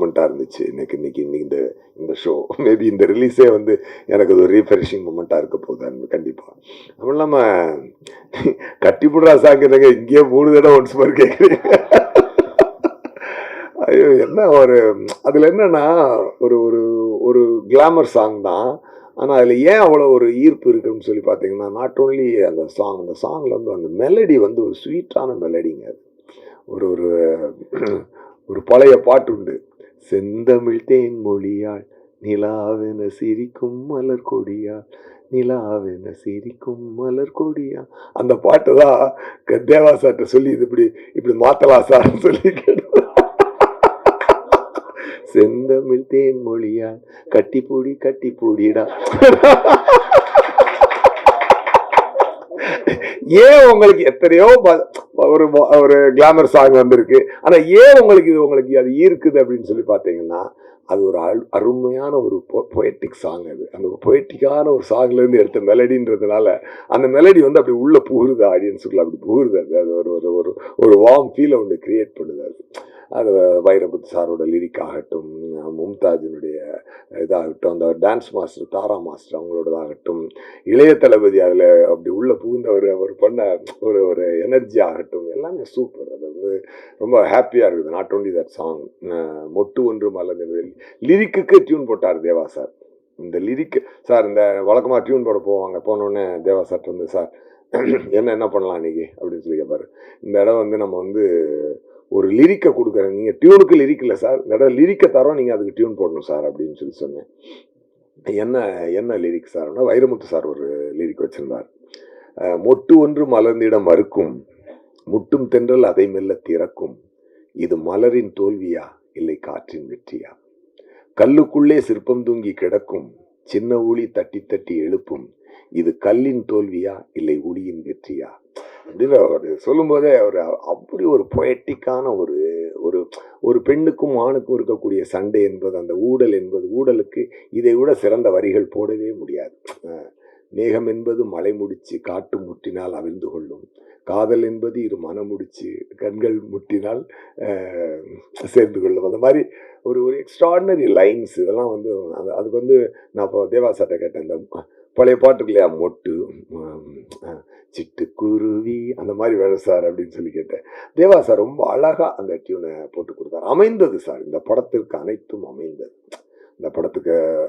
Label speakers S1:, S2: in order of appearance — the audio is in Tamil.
S1: மூமெண்ட்டாக இருந்துச்சு. இன்னைக்கு இன்னைக்கு இன்னைக்கு இந்த இந்த ஷோ மேபி இந்த ரிலீஸே வந்து எனக்கு அது ஒரு ரீஃப்ரெஷிங் மூமெண்ட்டாக இருக்க போகுது கண்டிப்பாக அதுவும் இல்லாமல் கட்டிப்புடுறா சாங்கிறங்க இங்கேயே மூணு தடவை ஒன்ஸ் மாதிரி கேட்குறீங்க ஐயோ என்ன ஒரு அதில் என்னென்னா ஒரு ஒரு ஒரு கிளாமர் சாங் தான். ஆனால் அதில் ஏன் அவ்வளோ ஒரு ஈர்ப்பு இருக்குன்னு சொல்லி பார்த்தீங்கன்னா நாட் ஓன்லி அந்த சாங் அந்த சாங்கில் வந்து அந்த மெலடி வந்து ஒரு ஸ்வீட்டான மெலடிங்க அது. ஒரு ஒரு ஒரு பழைய பாட்டு உண்டு. செந்தமிழ் தேன் மொழியாள் நிலாவென சிரிக்கும் மலர் கொடியாள் நிலாவென சிரிக்கும் மலர் கொடியா அந்த பாட்டு தான் க- தேவா சார்கிட்ட சொல்லி இது இப்படி இப்படி மாத்தலா சார்னு சொல்லி செந்தமிழ் தேன் மொழியாள் கட்டிப்பூடி கட்டிப்பூடிடா. ஏன் உங்களுக்கு எத்தனையோ ப- ஒரு ஒரு கிளாமர் சாங் வந்திருக்கு. ஆனால் ஏன் உங்களுக்கு இது உங்களுக்கு அது ஈர்க்குது அப்படின்னு சொல்லி பார்த்தீங்கன்னா அது ஒரு அரு- அருமையான ஒரு பொயட்டிக் சாங் அது. அந்த பொயட்டிக்கான ஒரு சாங்லேருந்து எடுத்த மெலடின்றதுனால அந்த மெலடி வந்து அப்படி உள்ளே புகுருது ஆடியன்ஸுக்குள்ள அப்படி புகுருது அது. அது ஒரு ஒரு ஒரு ஒரு வார்ம் ஃபீலை ஒன்று கிரியேட் பண்ணுது அது. அது வைரபுத் சாரோட லிரிக் ஆகட்டும் மும்தாஜினுடைய இதாகட்டும் அந்த டான்ஸ் மாஸ்டர் தாரா மாஸ்டர் அவங்களோடதாகட்டும் இளைய தளபதி அதில் அப்படி உள்ள புகுந்தவர் அவர் பண்ண ஒரு ஒரு எனர்ஜி ஆகட்டும் எல்லாமே சூப்பர் அது வந்து ரொம்ப ஹாப்பியாக இருக்குது. நாட் ஓன்லி தட் சாங் மொட்டு ஒன்று மலர்ந்தது லிரிக்குக்கு டியூன் போட்டார் தேவா சார் இந்த லிரிக் சார் இந்த வழக்கமாக டியூன் போட போவாங்க. போனோடனே தேவா சார் வந்து சார் என்ன என்ன பண்ணலாம் இன்னைக்கு? அப்படின்னு சொல்லி கேட்பாரு இந்த இடம் வந்து நம்ம வந்து ஒரு லிரிக்கை கொடுக்குறேன். நீங்கள் டியூனுக்கு லிரிக் இல்லை சார். இந்த லிரிக்கை தரோம். நீங்கள் அதுக்கு டியூன் போடணும் சார் அப்படின்னு சொல்லி சொன்னேன். என்ன என்ன லிரிக் சார்னா வைரமுத்து சார் ஒரு லிரிக் வச்சுருந்தார். மொட்டு ஒன்று மலர்ந்திடம் மறுக்கும். முட்டும் தென்றல் அதை மெல்ல திறக்கும். இது மலரின் தோல்வியா? இல்லை காற்றின் வெற்றியா? கல்லுக்குள்ளே சிற்பம் தூங்கி கிடக்கும். சின்ன ஊழி தட்டி தட்டி எழுப்பும். இது கல்லின் தோல்வியா? இல்லை உளியின் வெற்றியா? அப்படின்னு அவர் சொல்லும்போதே அவர் அப்படி ஒரு பொயட்டிக்கான ஒரு ஒரு ஒரு பெண்ணுக்கும் ஆணுக்கும் இருக்கக்கூடிய சண்டை என்பது அந்த ஊடல் என்பது ஊடலுக்கு இதை விட சிறந்த வரிகள் போடவே முடியாது. நேகம் மேகம் என்பது மலை முடிச்சு காட்டு முட்டினால் அவிழ்ந்து கொள்ளும். காதல் என்பது இரு மனம் முடிச்சு கண்கள் முட்டினால் சேர்ந்து கொள்ளும். அந்த மாதிரி ஒரு ஒரு எக்ஸ்ட்ராடினரி லைன்ஸ் இதெல்லாம் வந்து அது அதுக்கு வந்து நான் இப்போ தேவா கேட்டேன். இந்த பழைய பாட்டுக்கு இல்லையா மொட்டு சிட்டு குருவி சிட்டுக்குருவி அந்த மாதிரி வேலை சார் அப்படின்னு சொல்லி கேட்டேன். தேவா சார் ரொம்ப அழகாக அந்த டியூனை போட்டு கொடுத்தாரு. அமைந்தது சார். இந்த படத்திற்கு அனைத்தும் அமைந்தது. இந்த படத்துக்கு